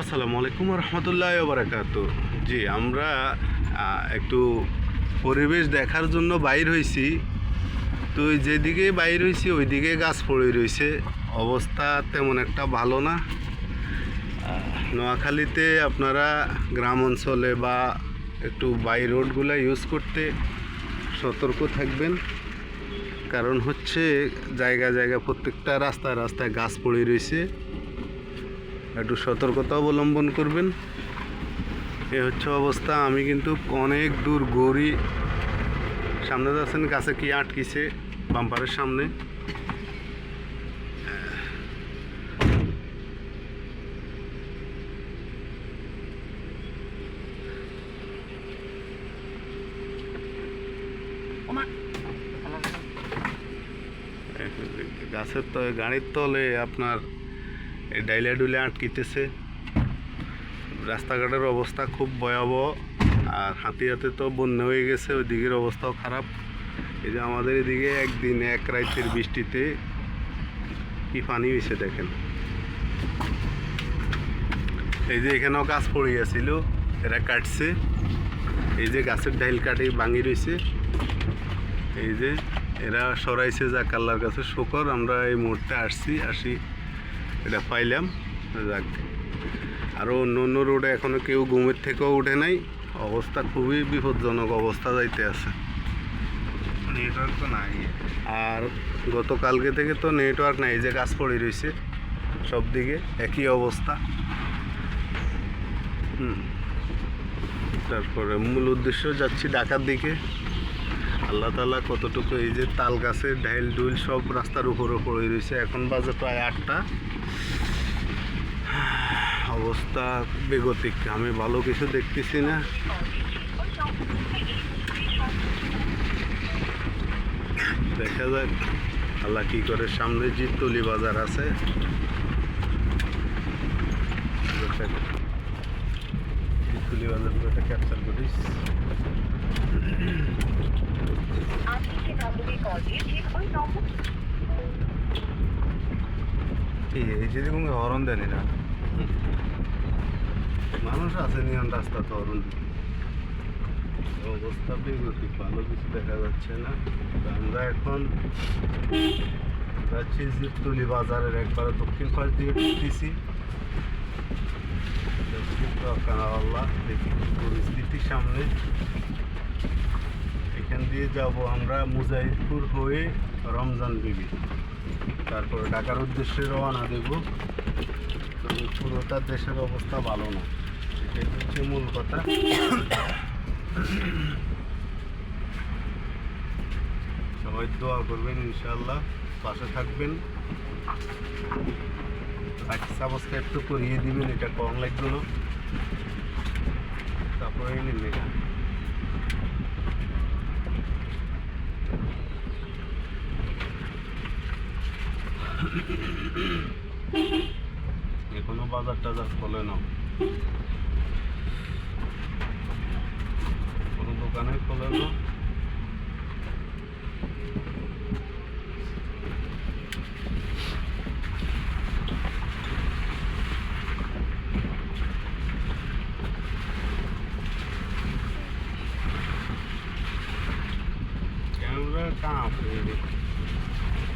আসসালামু আলাইকুম রহমতুল্লাহ বারাকাত। জি, আমরা একটু পরিবেশ দেখার জন্য বাইর হয়েছি তো যেদিকে বাইর হয়েছি ওইদিকে গাছ পড়ে রয়েছে অবস্থা তেমন একটা ভালো না। নোয়াখালীতে আপনারা গ্রাম অঞ্চলে বা একটু বাই রোডগুলো ইউজ করতে সতর্ক থাকবেন। কারণ হচ্ছে জায়গা জায়গা প্রত্যেকটা রাস্তায় রাস্তায় গাছ পড়ে রয়েছে একটু সতর্কতা অবলম্বন করবেন। এ হচ্ছে অবস্থা। আমি কিন্তু অনেক দূর গড়ি। সামনে যাচ্ছেন গাছে কি আটকিছে বাম্পারের সামনে। গাছের তো গাড়ির তলে আপনার ডাইলে ডুলে আটকিতেছে। রাস্তাঘাটের অবস্থা খুব ভয়াবহ, আর হাতিয়াতে তো বন্যা হয়ে গেছে ওই দিকের অবস্থাও খারাপ। এই যে আমাদের এদিকে একদিন এক রাইতের বৃষ্টিতে কি পানি হয়েছে দেখেন। এই যে এখানেও গাছ পড়ে গেছিল, এরা কাটছে। এই যে গাছের ডাইল কাটে, ভাঙি রয়েছে এই যে এরা সরাইছে যাক আল্লাহর কাছে, শকর, আমরা এই মুহূর্তে আসছি, আসি এটা পাইলাম যাক। আরও অন্য অন্য রোডে এখনও কেউ ঘুমের থেকেও উঠে নাই। অবস্থা খুবই বিপজ্জনক অবস্থা যাইতে আছে। নেটওয়ার্ক তো নাই। আর গতকালকে থেকে তো নেটওয়ার্ক নাই যে কাজ পড়ে রয়েছে সব দিকে একই অবস্থা। হুম। তারপরে মূল উদ্দেশ্য যাচ্ছি ঢাকার দিকে। আল্লাহ তালা কতটুকু এই যে তাল গাছের ঢাইল ডুইল সব রাস্তার উপরে পড়ে রয়েছে। এখন বাজে প্রায় আটটা। অবস্থা বেগতিক, আমি ভালো কিছু দেখতেছি না। দেখা যাক আল্লাহ কি করে। সামনে জিততলি বাজার আছে। জিততলি বাজারগুলোটা ক্যাপচার করিস। আপনি যে নম্বরে হরন দেনি না মানুষ আছে নিয়ন রাস্তা তো অরুণ অবস্থা বেগতিক ভালো কিছু দেখা যাচ্ছে না। আমরা এখন যাচ্ছি জিততলি বাজারের একবারে দক্ষিণ পাশ দিয়ে ঢুকতেছি। আল্লাহ পরিস্থিতি সামনে। এখান দিয়ে যাব আমরা মুজাহিদপুর হয়ে রমজান বিবি তারপর ঢাকার উদ্দেশ্যে রওনা দেব। পুরোটা দেশের অবস্থা ভালো না। এটাই হচ্ছে মূল কথা। সবাই দোয়া করবেন ইনশাল্লাহ পাশে থাকবেন। লাইক সাবস্ক্রাইব তো করিয়ে দিবেন, এটা কম না তারপরে নিন এখনও বাজার টাজার খোলে না কোনো দোকানে খোলে না camera copy.